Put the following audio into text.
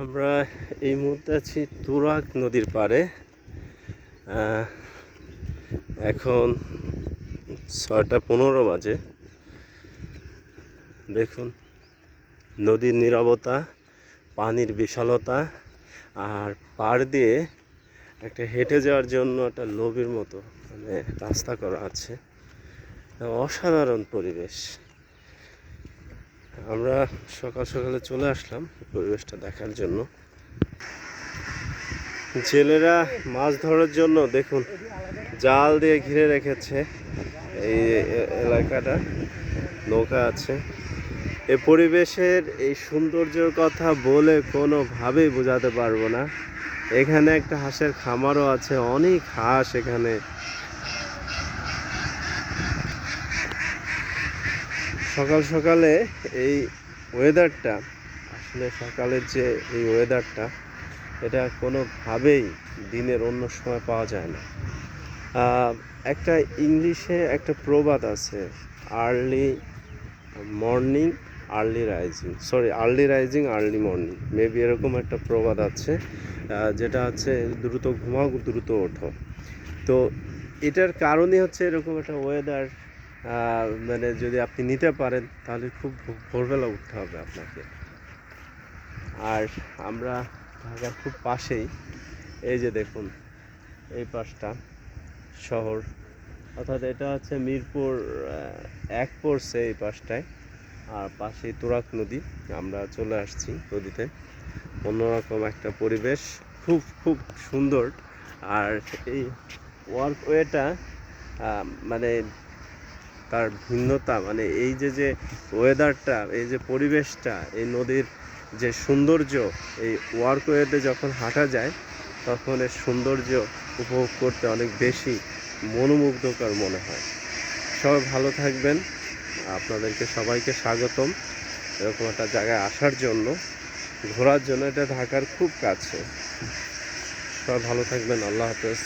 আমরা এই মুহূর্তে আছি তুরাগ নদীর পাড়ে। এখন ছয়টা পনেরো বাজে। দেখুন, নদীর নীরবতা, পানির বিশালতা, আর পাড় দিয়ে একটা হেঁটে যাওয়ার জন্য একটা লোভের মতো মানে রাস্তা করা আছে। অসাধারণ পরিবেশ। আমরা সকাল সকালে চলে আসলাম পরিবেশটা দেখার জন্য। জেলেরা মাছ ধরার জন্য, দেখুন, জাল দিয়ে ঘিরে রেখেছে এই এলাকাটা, নৌকা আছে। এ পরিবেশের এই সৌন্দর্যের কথা বলে কোনোভাবেই বোঝাতে পারব না। এখানে একটা হাঁসের খামারও আছে, অনেক হাঁস এখানে সকাল সকালে এই ওয়েদারটা আসলে সকালের যে এই ওয়েদারটা এটা কোনোভাবেই দিনের অন্য সময় পাওয়া যায় না। একটা ইংলিশে একটা প্রবাদ আছে early morning early rising sorry early rising early morning maybe এরকম একটা প্রবাদ আছে যেটা হচ্ছে দ্রুত ঘুমাও, দ্রুত ওঠো। তো এটার কারণই হচ্ছে এরকম একটা ওয়েদার মানে যদি আপনি নিতে পারেন, তাহলে খুব ভোরবেলা উঠতে হবে আপনাকে। আর আমরা ঢাকার খুব পাশেই, এই যে দেখুন, এই পাশটা শহর। অর্থাৎ এটা হচ্ছে মিরপুর এক পড়ছে এই পাশটায়। আর পাশে তুরাক নদী, আমরা চলে আসছি নদীতে। অন্যরকম একটা পরিবেশ, খুব খুব সুন্দর। আর এই ওয়ার্কওয়েটা মানে তার ভিন্নতা মানে এই যে যে ওয়েদারটা এই যে পরিবেশটা, এই নদীর যে সৌন্দর্য, এই ওয়ার্কওয়েতে যখন হাঁটা যায়, তখন এর সৌন্দর্য উপভোগ করতে অনেক বেশি মনোমুগ্ধকর মনে হয়। সবাই ভালো থাকবেন। আপনাদেরকে সবাইকে স্বাগতম। এরকম একটা জায়গায় আসার জন্য, ঘোরার জন্য, এটা ঢাকার খুব কাছে। সবাই ভালো থাকবেন। আল্লাহ হাফেজ।